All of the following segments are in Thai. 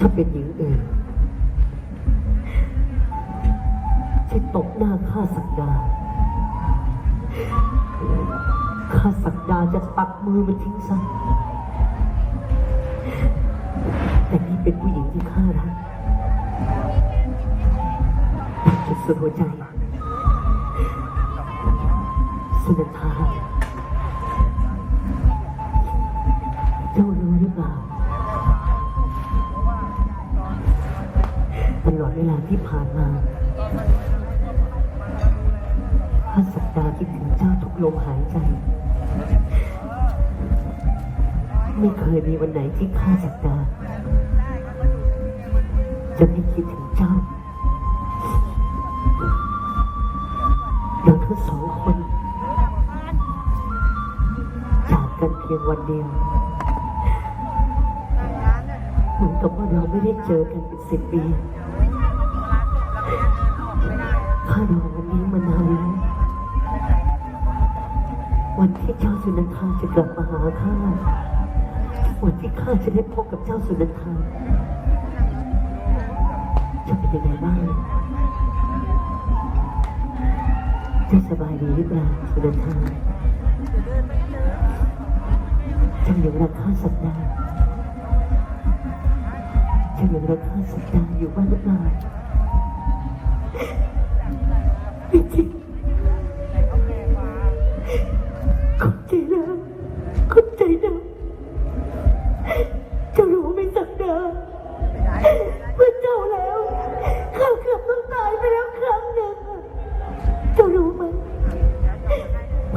ถ้าเป็นหญิงอื่นที่ตบหน้าข้าสักดาข้าสักดาจะตัดมือมันทิ้งซะแต่นี่เป็นผู้หญิงที่ข้ารักจุดสุดหัวใจ สุนันทา เวลาที่ผ่านมาข้าสัปดาห์คิดถึงเจ้าทุกลมหายใจ ไม่เคยมีวันไหนที่ข้าสัปดาห์จะไม่คิดถึงเจ้าเราทั้งสองคน จากกันเพียงวันเดียวเหมือนกับว่าเราไม่ได้เจอกันเป็นสิบปี ข้ารอวันนี้มานานแล้ววันที่เจ้าสุนันทาจะกลับมาหาข้าวันที่ข้าจะได้พบกับเจ้าสุนันทาจะเป็นยังไงบ้างเจ้าสบายดีหรือเปล่าสุนันทาจ้ายังรักข้าสักดาเจ้ายังรักข้าสักดาอยู่บ้างหรือเปล่า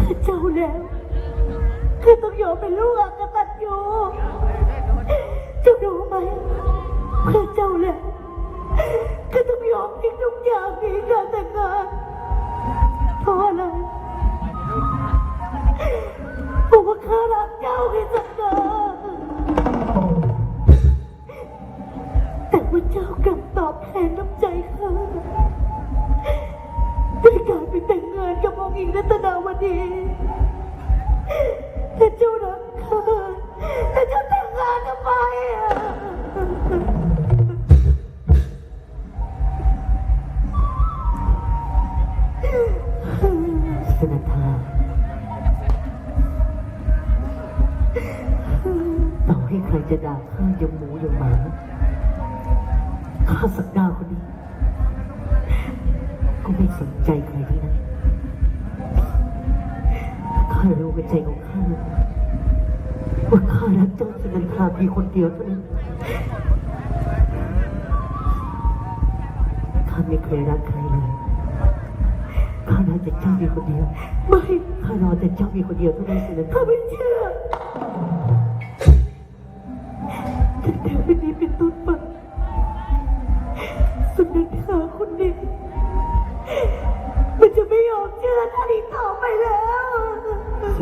เมื่อเจ้าแล้วข้าต้องยอมเป็นลูกอักตันยูเจ้ารู้ไหมเมื่อเจ้าแล้วข้าต้องยอมทิ้งทุกอย่างนีการแต่งงานเพราะอะไรเพราะว่าข้ารักเจ้าไงสักดาแต่ว่าเจ้ากลับตอบแทนน้ำใจข้าด้วยการไปแต่งงานกับ องค์หญิงรัตนาวดีแต่เจ้ารักข้าแต่เจ้าแต่งงานทำไมอะสนันทาต่อให้ใครจะด่าข้าอย่างหมูอย่างหมาข้าสักดาวคนนี้ ก็ไม่สนใจใครทั้งนั้น ข้ารู้ในใจของข้าว่าข้ารักเจ้าสุนันทาเพียงคนเดียวเท่านั้นข้าไม่เคยรักใครเลยข้ารักแต่เจ้าเพียงคนเดียว ไม่ข้ารอแต่เจ้าเพียงคนเดียวเท่านั้นสุนันทาไม่เชื่อ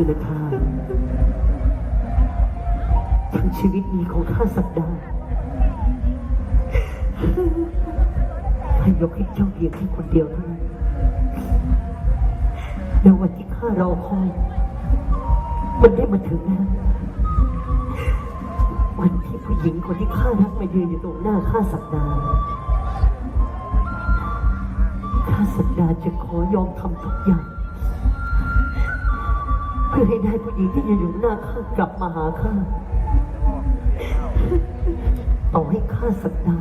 สุนันทาทั้งชีวิตนี้ของข้าสักดาให้ยกให้เจ้าเพียงแค่คนเดียวเท่านั้นแล้ววันที่ข้ารอคอยมันได้มาถึงแล้ววันที่ผู้หญิงคนที่ข้ารักมายืนอยู่ตรงหน้าข้าสักดาข้าสักดาจะขอยอมทำทุกอย่าง เพื่อให้ได้ผู้หญิงที่ยืนอยู่หน้าข้ากลับมาหาข้าต่อให้ข้าสักดา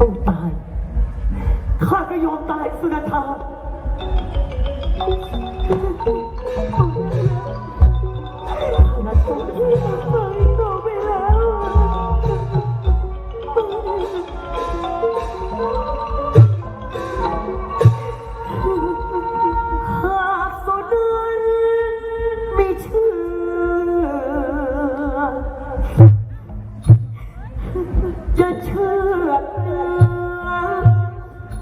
ต้องตาย ข้าก็ยอมตายสุนันทาข้า จะเชื่อเนื้อ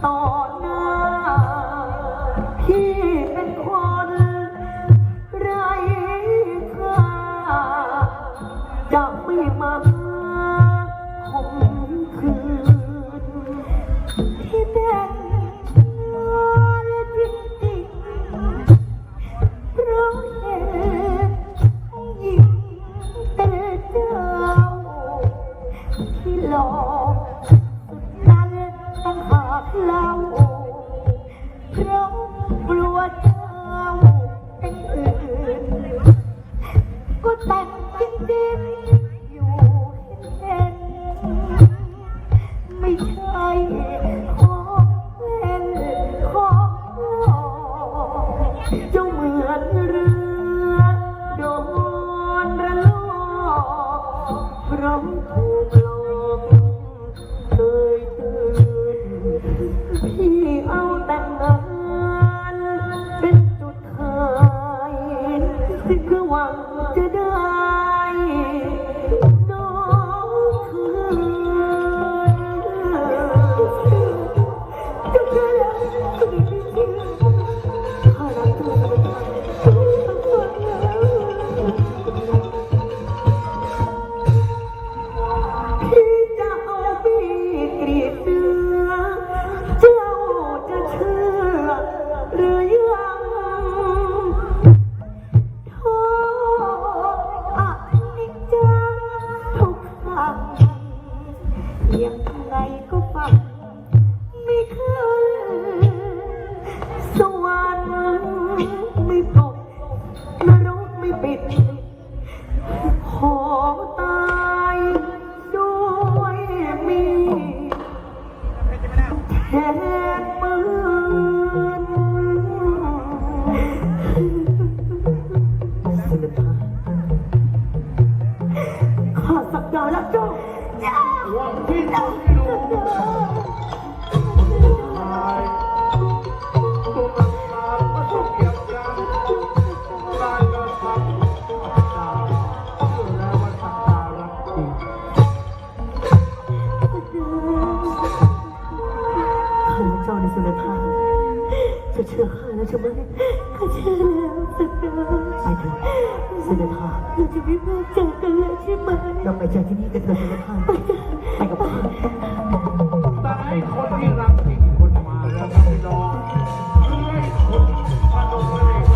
ต่อหน้า ล่อสุดนั้นตั้งหากเราเพราะกลัวเจ้าเป็นอื่น ก็แต่งจริงๆอยู่เห็นไม่ใช่ของเล่นของหลอกเจ้าเหมือนเรือโดนระลอกเพราะถูกหลอก ขอตายด้วยมีแทนมือสุดท้ เถอะสุดท้ายเราจะไม่มาเจอกันแล้วใช่ไหมเราไปจากที่นี่กันเถอะสุดท้ายไปกับพ่อแต่ไอ้คนที่